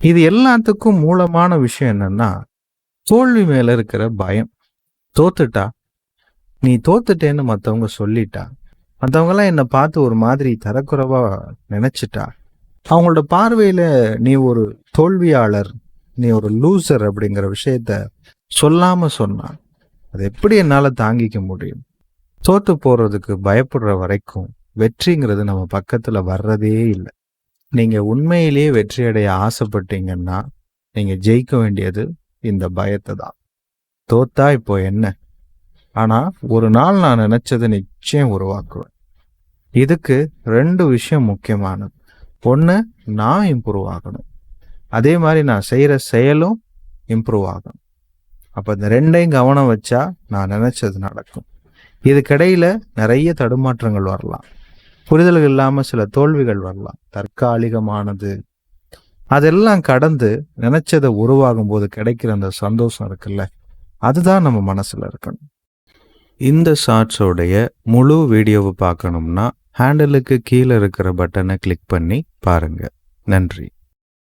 இது எல்லாத்துக்கும் மூலமான விஷயம் என்னன்னா தோல்வி மேல இருக்கிற பயம். தோத்துட்டா? நீ தோத்துட்டேன்னு மற்றவங்க சொல்லிட்டா? மற்றவங்களாம் என்னை பார்த்து ஒரு மாதிரி தரக்குறவா நினைச்சிட்டா? அவங்களோட பார்வையில நீ ஒரு தோல்வியாளர் நீ ஒரு லூசர் அப்படிங்கிற விஷயத்த சொல்லாம சொன்னா அது எப்படி என்னால் தாங்கிக்க முடியும்? தோத்து போறதுக்கு பயப்படுற வரைக்கும் வெற்றிங்கிறது நம்ம பக்கத்துல வர்றதே இல்லை. நீங்கள் உண்மையிலேயே வெற்றியடைய ஆசைப்பட்டீங்கன்னா நீங்கள் ஜெயிக்க வேண்டியது இந்த பயத்தை தான். தோத்தா இப்போ என்ன? ஆனால் ஒரு நாள் நான் நினச்சதை நிச்சயம் உருவாக்குவேன். இதுக்கு ரெண்டு விஷயம் முக்கியமானது. ஒன்று நான் இம்ப்ரூவ் ஆகணும். அதே மாதிரி நான் செய்கிற செயலும் இம்ப்ரூவ் ஆகணும். அப்போ இந்த ரெண்டையும் கவனம் வச்சா நான் நினச்சது நடக்கும். இதுக்கிடையில் நிறைய தடுமாற்றங்கள் வரலாம். புரிதல்கள் இல்லாமல் சில தோல்விகள் வரலாம். தற்காலிகமானது. அதெல்லாம் கடந்து நினைச்சதை உருவாகும் போது கிடைக்கிற அந்த சந்தோஷம் இருக்குல்ல அதுதான் நம்ம மனசில் இருக்கணும். இந்த ஷார்ட்ஸோடைய முழு வீடியோவை பார்க்கணும்னா ஹேண்டலுக்கு கீழே இருக்கிற பட்டனை கிளிக் பண்ணி பாருங்கள் நன்றி.